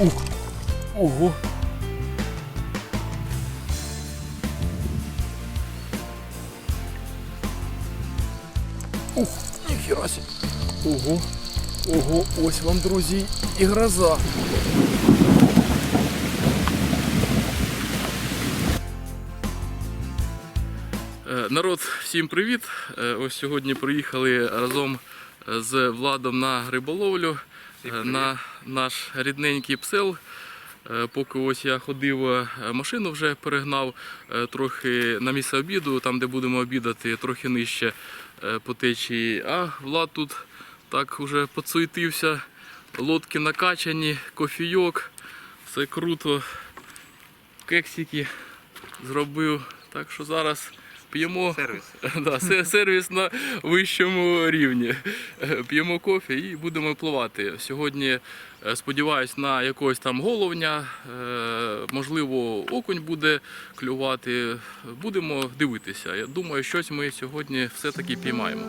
Ух. Ого. Ух, ніхіра сі. Ого. Ого, ось вам, друзі, і гроза. Е, Народ, всім привіт! Е, Ось сьогодні приїхали разом з Владом на риболовлю е, на наш рідненький псел. Е, Поки ось я ходив, е, машину вже перегнав е, трохи на місце обіду, там де будемо обідати, трохи нижче по течії. А Влад тут так уже подсуетився, лодки накачані, кофійок, все круто, кексики зробив. Так що зараз п'ємо Сервіс. Да, сервіс на вищому рівні. П'ємо кофе і будемо пливати. Сьогодні сподіваюсь на якогось там головня, е, можливо, окунь буде клювати. Будемо дивитися. Я думаю, щось ми сьогодні все-таки піймаємо.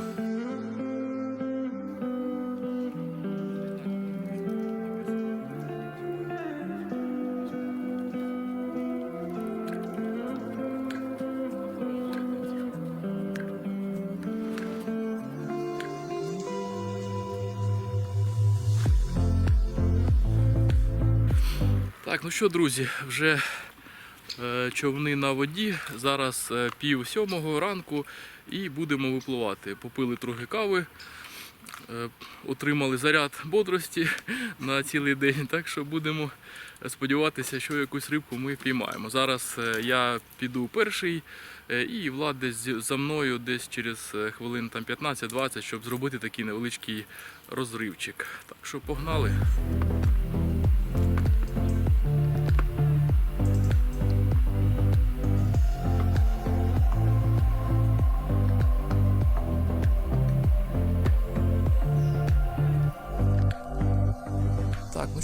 Ну що, друзі, вже е, човни на воді. Зараз е, пів сьомого ранку і будемо випливати. Попили трохи кави, е, отримали заряд бодрості на цілий день. Так що будемо сподіватися, що якусь рибку ми піймаємо. Зараз я піду перший. І Влад десь за мною десь через хвилин там 15-20, щоб зробити такий невеличкий розривчик. Так що погнали.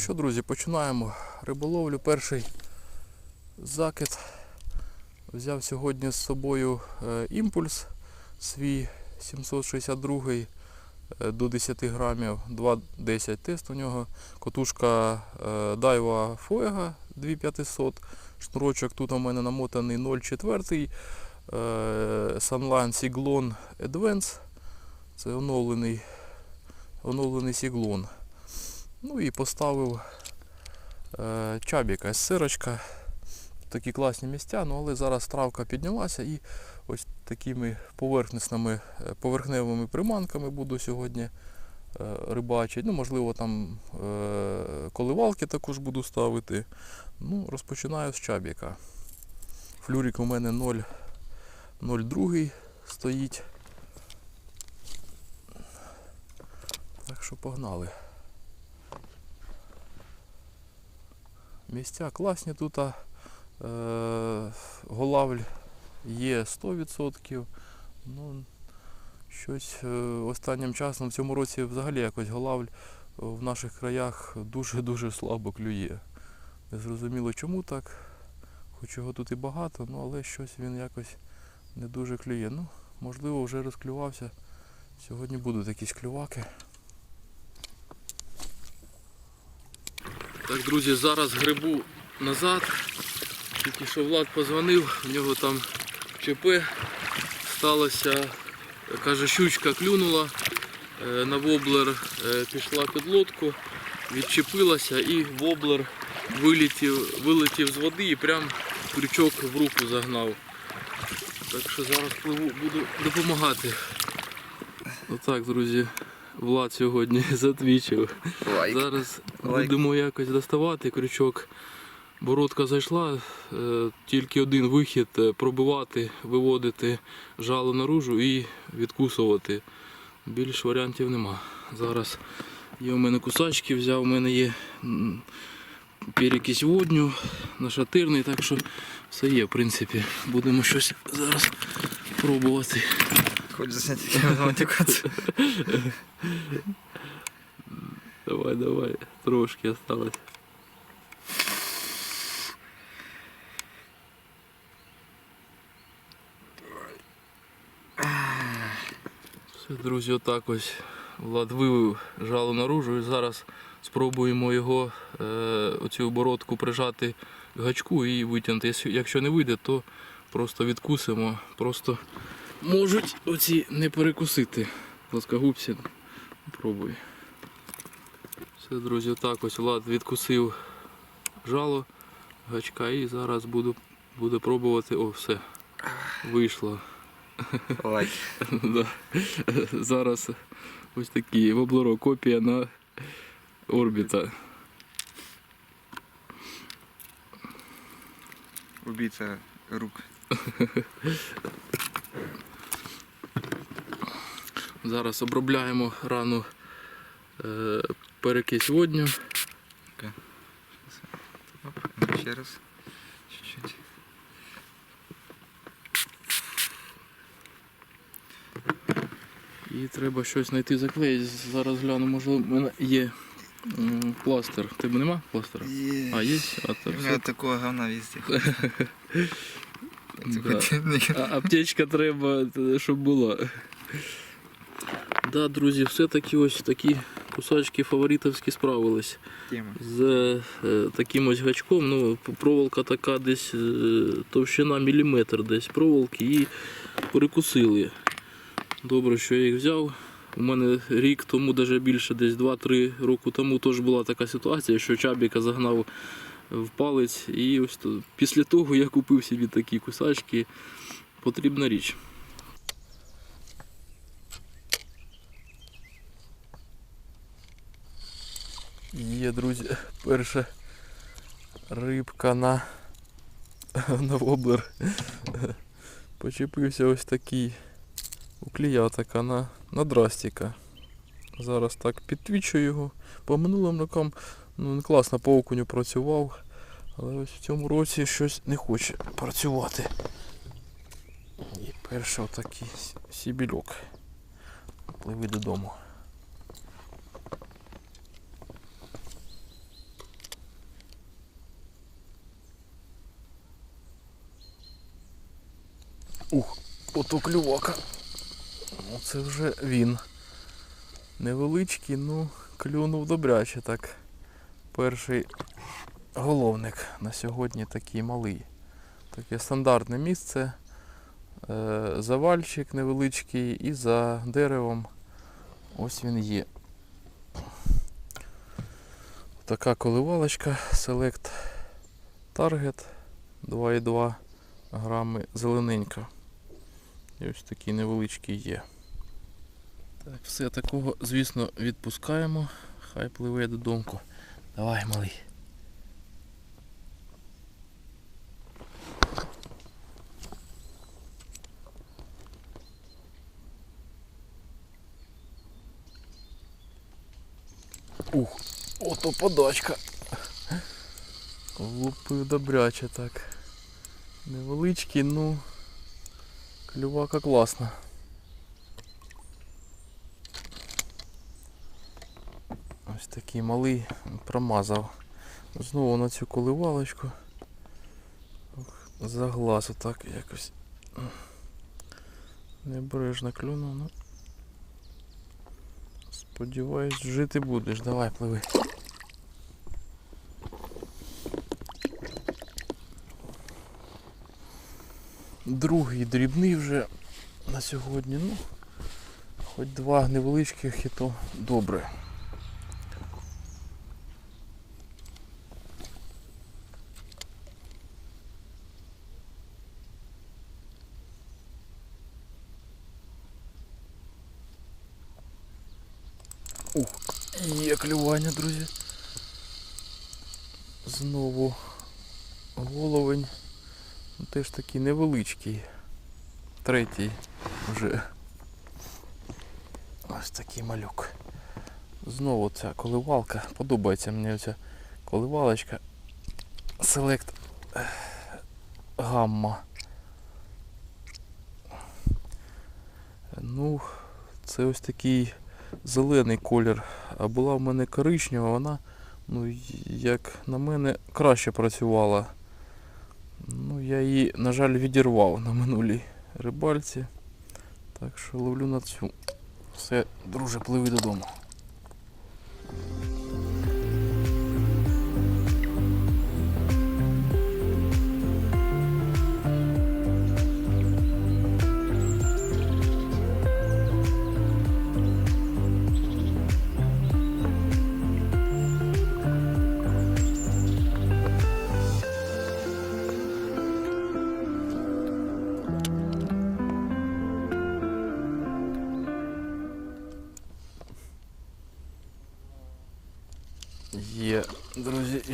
Що, друзі, починаємо риболовлю. Перший закид. Взяв сьогодні з собою е, імпульс свій 762 е, до 10 грамів, 2,10 тест у нього. Котушка Daiwa Fuega 2500. Шнурочок тут у мене намотаний 0,4. Е, Sunline Siglon Advance. Це оновлений, оновлений Siglon. Ну і поставив е, чабіка, сирочка. Такі класні місця, ну але зараз травка піднялася і ось такими поверхнісними, е, поверхневими приманками буду сьогодні е, рибачити. Ну, можливо, там е, коливалки також буду ставити. Ну, розпочинаю з чабіка. Флюрик у мене 0, 0,2 стоїть. Так що погнали. Місця класні тут. Е, голавль є 100%. Ну, щось е, останнім часом в цьому році взагалі якось голавль в наших краях дуже-дуже слабо клює. Не зрозуміло чому так. Хоч його тут і багато, ну, але щось він якось не дуже клює. Ну, можливо, вже розклювався. Сьогодні будуть якісь клюваки. Так, друзі, зараз грибу назад. Тільки що Влад позвонив, у нього там ЧП сталося. Каже, щучка клюнула е, на воблер, е, пішла під лодку, відчепилася і воблер вилетів, вилетів з води і прям крючок в руку загнав. Так що зараз пливу, буду допомагати. Отак, друзі, Влад сьогодні затвічив. Зараз. Будемо якось доставати крючок. Бородка зайшла, е, тільки один вихід е, пробивати, виводити жало наружу і відкусувати. Більш варіантів нема. Зараз є у мене кусачки, взяв, у мене є перекись водню, нашатирний, так що все є, в принципі. Будемо щось зараз пробувати. Хоч засняти. Давай, давай, трошки осталось. Друзі, отак ось Влад вивів жало наружу і зараз спробуємо його, е, оцю оборотку прижати к гачку і витягнути. Якщо- Якщо не вийде, то просто відкусимо. Просто можуть оці не перекусити плоскогубці. Пробуй. Все, друзі, отак ось Влад відкусив жало гачка і зараз буду, буду пробувати. О, все. Вийшло. Лайк. Да. Зараз ось такі воблеро копія на орбіта. Убийца рук. Зараз обробляємо рану е, перекись водню. Оп, еще раз. Чуть-чуть. І треба щось знайти заклеїти. Зараз гляну, може в мене є пластир. Тебе нема пластира? А, є? А, У то меня все. такого говна везде. Да. А, аптечка треба, е, щоб була. Да, друзі, все-таки ось такі кусачки фаворитовські справились. З е, таким ось гачком. Ну, проволока така десь е, товщина міліметр десь проволоки і перекусили. Добре, що я їх взяв. У мене рік тому, навіть більше, десь 2-3 роки тому теж була така ситуація, що чабіка загнав в палець. І ось то, після того я купив собі такі кусачки. Потрібна річ. Є, друзі, перша рибка на, на воблер. Почепився ось такий уклія на, на драстіка. Зараз так підтвічую його. По минулим рокам ну, класно по окуню працював, але ось в цьому році щось не хоче працювати. І перший отакий сібільок. Пливи додому. Ото клювака. Ну це вже він. Невеличкий, ну клюнув добряче так. Перший головник на сьогодні такий малий. Таке стандартне місце. Е, завальчик невеличкий і за деревом ось він є. Така коливалочка Select Target 2,2 грами зелененька. І ось такий невеличкий є. Так, все такого, звісно, відпускаємо. Хай пливе додому. Давай, малий. Ух, ото подачка. Лупив добряче так. Невеличкий, ну клювака класна. Ось такий малий промазав. Знову на цю коливалочку. За глаз отак якось. Небережно клюнув, ну. Сподіваюсь, жити будеш. Давай, пливи. Другий дрібний вже на сьогодні. Ну, хоч два невеличких і то добре. Ух, є клювання, друзі. Знову головень. Ну, Теж такий невеличкий. Третій вже. Ось такий малюк. Знову ця коливалка. Подобається мені оця коливалочка. Select гамма. Ну, це ось такий зелений колір. А була в мене коричнева, вона, ну, як на мене, краще працювала. Я її, на жаль, відірвав на минулій рибальці. Так що ловлю на цю. Все, друже, пливи додому.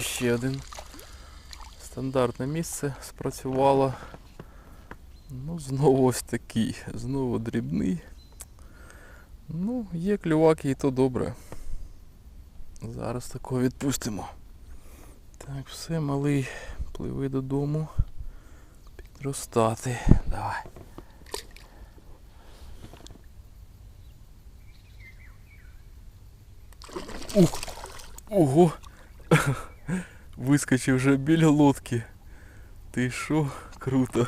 Ще один. Стандартне місце спрацювало. Ну, знову ось такий, знову дрібний. Ну, є клюваки і то добре. Зараз такого відпустимо. Так, все, малий, пливи додому. Підростати. Давай. Ух! Ого! Вискочив вже біля лодки. Ти що? Круто.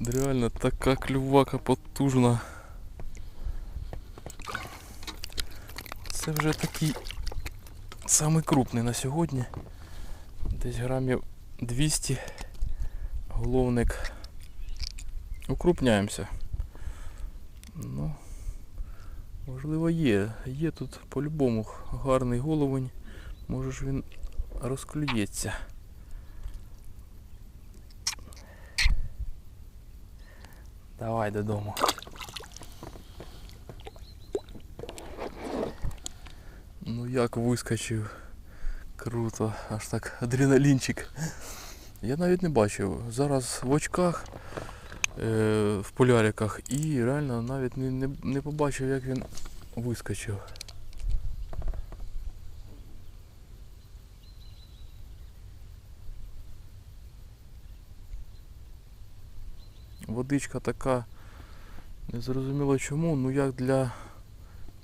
Реально така клювака потужна. Це вже такий самий крупний на сьогодні. Десь грамів 200 головник. Укрупняємося. Ну, можливо є. Є тут по-любому гарний головень. Може ж він розклюється. Давай додому. Ну як вискочив. Круто, аж так адреналінчик. Я навіть не бачив. Зараз в очках, е, в поляриках і реально навіть не, не, не побачив, як він вискочив. Водичка така, незрозуміло чому, ну як для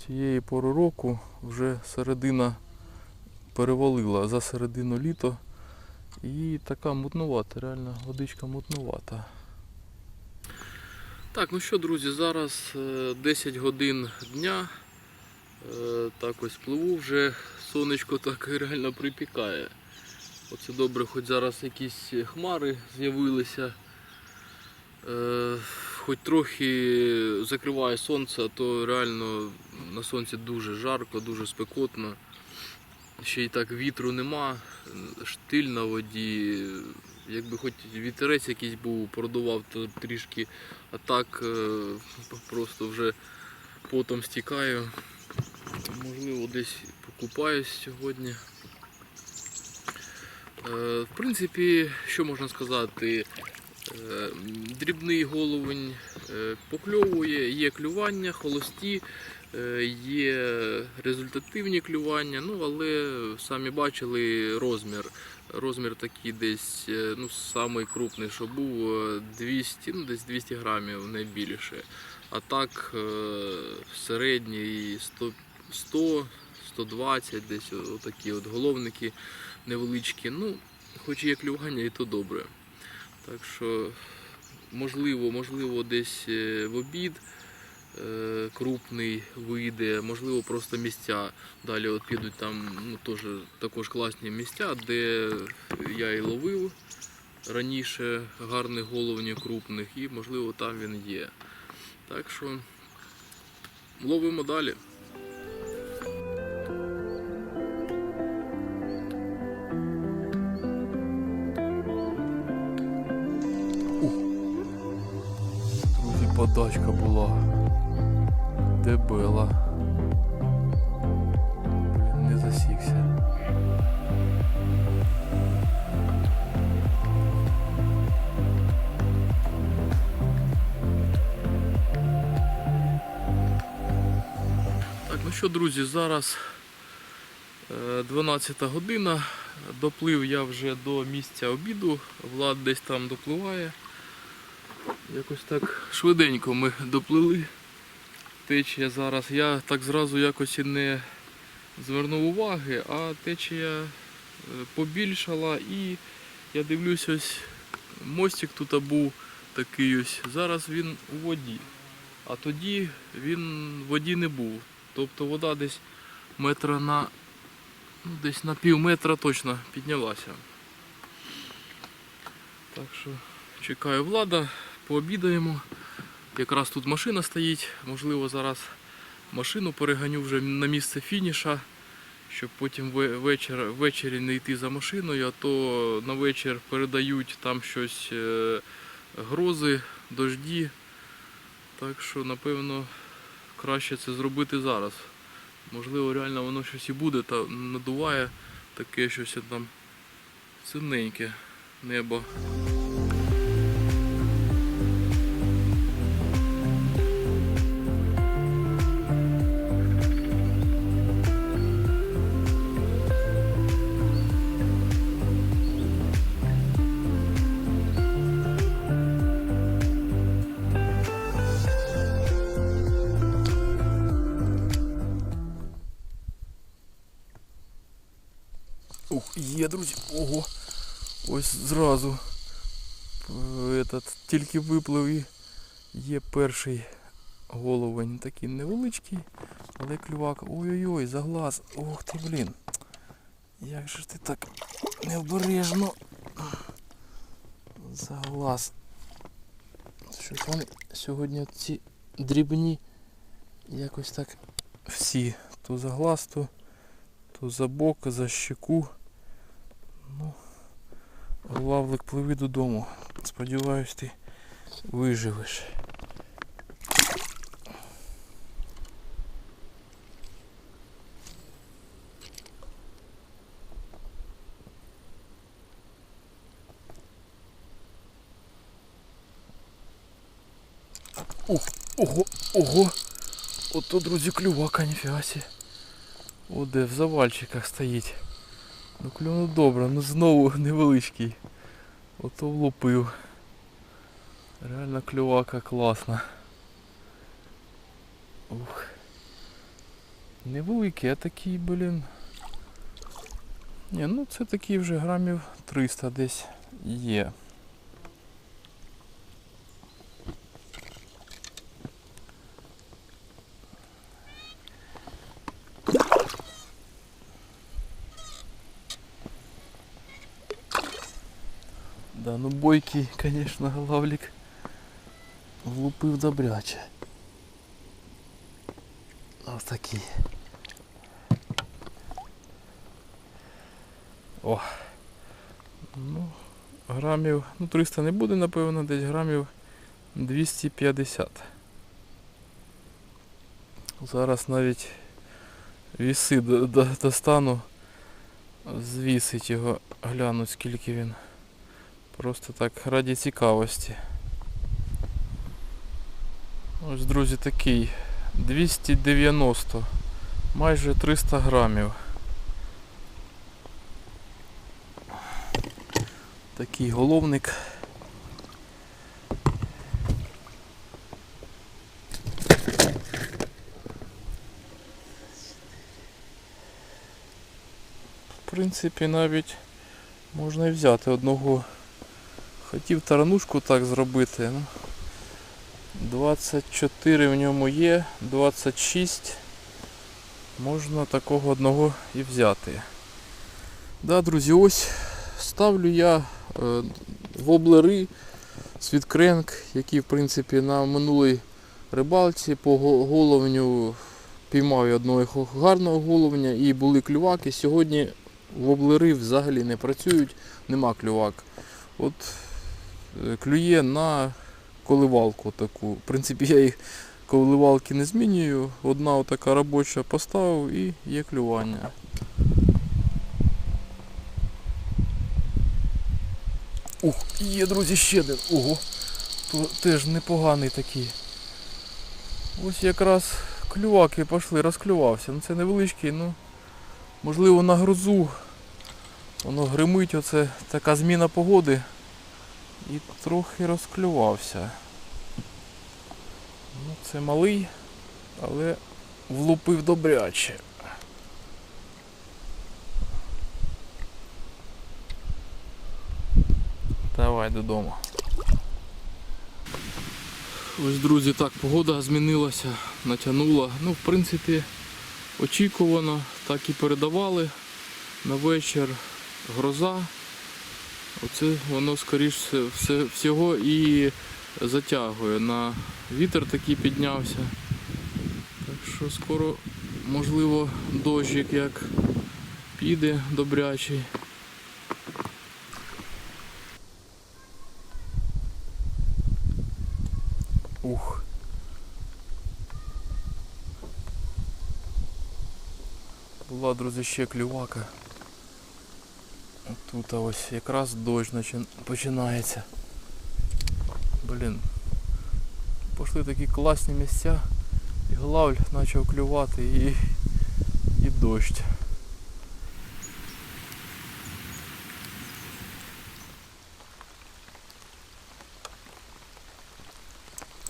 цієї пори року вже середина перевалила за середину літо і така мутнувата, реально водичка мутнувата. Так, ну що, друзі, зараз е, 10 годин дня. Е, Так ось пливу вже, сонечко так реально припікає. Оце добре, хоч зараз якісь хмари з'явилися. Е, Хоч трохи закриває сонце, а то реально на сонці дуже жарко, дуже спекотно. Ще й так вітру нема, штиль на воді. Якби хоч вітерець якийсь був, продував то трішки, а так е, просто вже потом стікаю. Можливо, десь покупаюсь сьогодні. Е, В принципі, що можна сказати? Е, Дрібний головень е, покльовує, є клювання, холості, е, є результативні клювання, ну але самі бачили розмір. Розмір такий десь, ну, самий крупний, що був е, 200, ну десь 200 грамів, не більше. А так середній 100, 100 120, десь отакі от головники невеличкі. Ну, хоч є клювання, і то добре. Так що, можливо, можливо, десь е, в обід е, крупний вийде, можливо, просто місця. Далі от підуть там ну, теж, також класні місця, де я і ловив раніше гарних головнів крупних, і можливо там він є. Так що ловимо далі. Що, друзі, зараз е, 12 година. Доплив я вже до місця обіду. Влад десь там допливає. Якось так швиденько ми доплили. Течія зараз. Я так зразу якось і не звернув уваги, а течія е, побільшала і я дивлюсь, ось мостик тут був такий ось. Зараз він у воді. А тоді він в воді не був. Тобто вода десь метра на ну, десь на пів метра точно піднялася. Так що чекаю влада, пообідаємо. Якраз тут машина стоїть. Можливо, зараз машину переганю вже на місце фініша, щоб потім ве- вечір, ввечері не йти за машиною, а то на вечір передають там щось е, грози, дожді. Так що, напевно, краще це зробити зараз. Можливо, реально воно щось і буде, та надуває таке щось там синеньке небо. Ух, є, друзі. Ого. Ось зразу. Этот, тільки виплив і є перший головень. Такий невеличкий, але клювак. Ой-ой-ой, за глаз. Ох ти, блін. Як же ти так необережно. За глаз. Щось вони сьогодні ці дрібні якось так всі. То за глаз, то то за бок, за щеку. Ну, Лавлик, пливи додому. Сподіваюсь, ти виживеш. Ух, ого, ого. Ото, друзі, клювака, ніфіга сі. О, де в завальчиках стоїть. Ну клюну добре, ну знову невеличкий. Ото влупив. Реально клювака класна. Ух. Невеликий, а такий, блін. Ні, ну це такий вже грамів 300 десь є. Бойкий, конечно, лавлик влупив добряче. Ось такий. О. Ну, грамів, ну 300 не буде, напевно, десь грамів 250. Зараз навіть віси до- до- достану, звісить його, гляну скільки він. Просто так, раді цікавості. Ось, друзі, такий 290, майже 300 грамів. Такий головник. В принципі, навіть можна і взяти одного. Хотів таранушку так зробити. Ну, 24 в ньому є, 26. Можна такого одного і взяти. Да, друзі, ось ставлю я е, воблери світкренк, які в принципі на минулій рибалці по головню піймав я одного гарного головня і були клюваки. Сьогодні воблери взагалі не працюють, нема клювак. От клює на коливалку таку. В принципі, я їх коливалки не змінюю. Одна отака робоча поставив і є клювання. Ух, є, друзі, ще один. Ого. Теж непоганий такий. Ось якраз клюваки пішли, розклювався. Ну це невеличкий, ну можливо на грозу. Воно гримить, оце така зміна погоди. І трохи розклювався. Ну, це малий, але влупив добряче. Давай додому. Ось, друзі, так, погода змінилася, натягнула. Ну, в принципі, очікувано, так і передавали. На вечір гроза. Оце воно скоріш все, всього і затягує. На вітер такий піднявся. Так що скоро, можливо, дощик як піде добрячий. Ух. Була, друзі, ще клювака. Тут ось якраз дощ починається. Блін. Пішли такі класні місця. І главль почав клювати і, і дощ.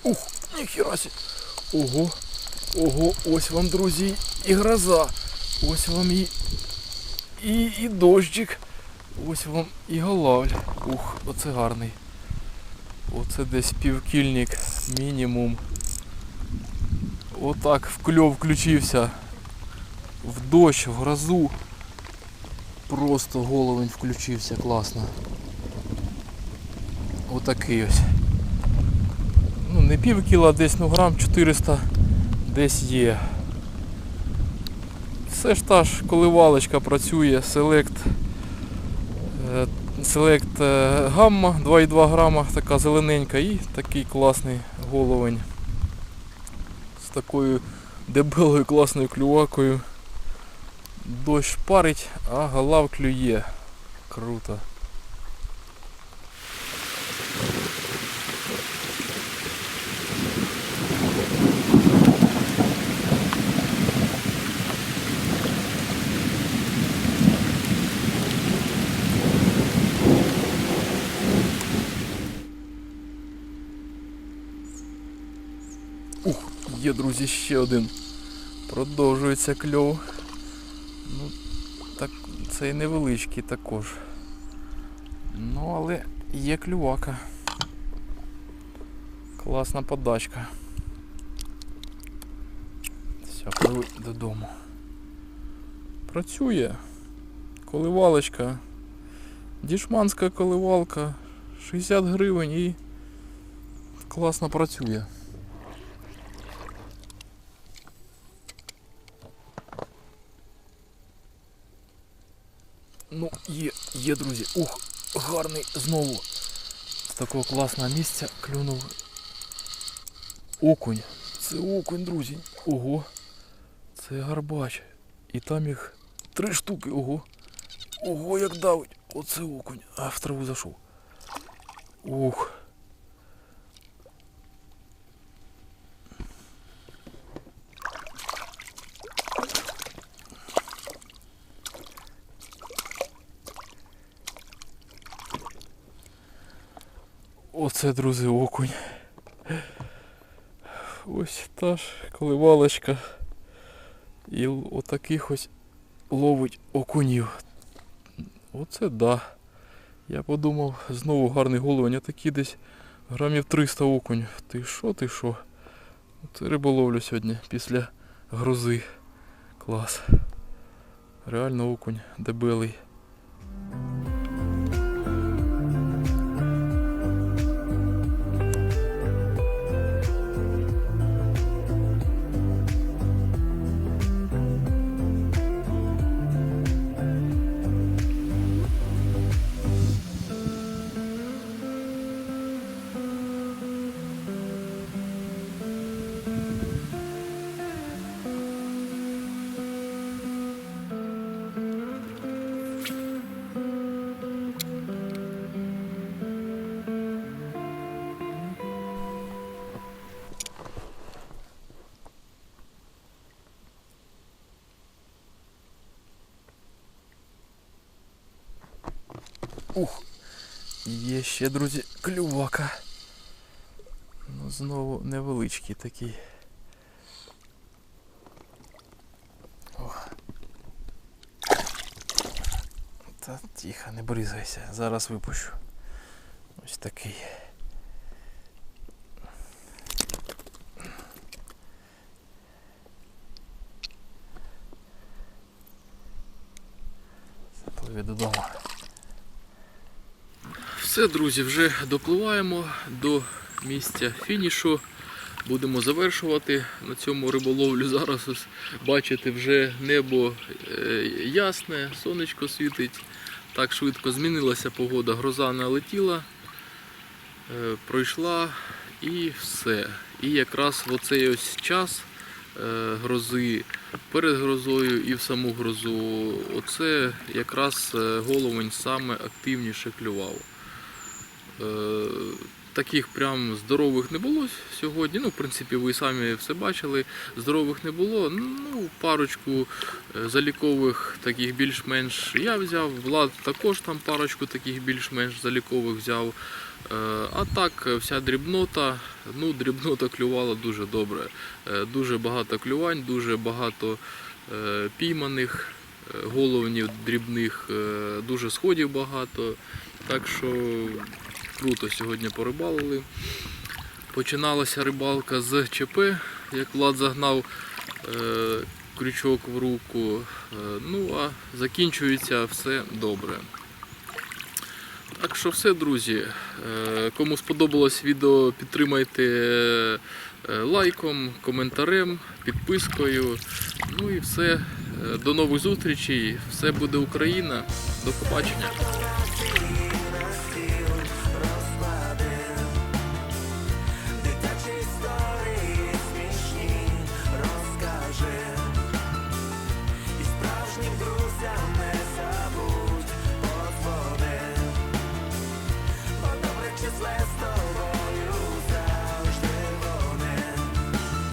Ух, ніхіра сі. Ого, ого, ось вам, друзі, і гроза. Ось вам і, і, і дощик. Ось вам і голавль. Ух, оце гарний. Оце десь півкільник мінімум. Отак в кльов включився. В дощ, в грозу. Просто головень включився класно. Отакий ось. Ну не пів кіла, десь ну грам 400 десь є. Все ж та ж коливалочка працює, селект. Селект е, гамма 2,2 грама, така зелененька і такий класний головень. З такою дебелою класною клювакою. Дощ парить, а голав клює. Круто. Ух, є, друзі, ще один. Продовжується кльов. Ну, так, цей невеличкий також. Ну, але є клювака. Класна подачка. Все, пливи додому. Працює. Коливалочка. Дішманська коливалка. 60 гривень і класно працює. Ну, є, є, друзі. Ух, гарний знову. З такого класного місця клюнув окунь. Це окунь, друзі. Ого. Це гарбач. І там їх три штуки. Ого. Ого, як давить. Оце окунь. А в траву зайшов. Ух. Оце, друзі, окунь. Ось та ж коливалочка. І отаких ось ловить окунів. Оце да. Я подумав, знову гарний головень, а такі десь грамів 300 окунь. Ти що, ти що? Це риболовлю сьогодні після грози. Клас. Реально окунь дебелий. Ух, є ще, друзі, клювака. Ну, знову невеличкий такий. О. Та тихо, не бризайся, зараз випущу. Ось такий. Запливи додому. Все, друзі, вже допливаємо до місця фінішу. Будемо завершувати на цьому риболовлю. Зараз ось бачите, вже небо е, ясне, сонечко світить. Так швидко змінилася погода, гроза налетіла, е, пройшла і все. І якраз в оцей ось час, е, грози, перед грозою і в саму грозу. Оце якраз головень саме активніше клював. Е, Таких прям здорових не було сьогодні. Ну, в принципі, ви самі все бачили. Здорових не було. Ну, парочку е, залікових таких більш-менш я взяв. Влад також там парочку таких більш-менш залікових взяв. Е, А так, вся дрібнота, ну, дрібнота клювала дуже добре. Дуже багато клювань, дуже багато пійманих головнів дрібних, дуже сходів багато. Так що круто сьогодні порибалили. Починалася рибалка з ЧП, як Влад загнав е, крючок в руку. Е, ну а закінчується все добре. Так що все, друзі. Е, Кому сподобалось відео, підтримайте е, лайком, коментарем, підпискою. Ну і все. Е, До нових зустрічей. Все буде Україна. До побачення.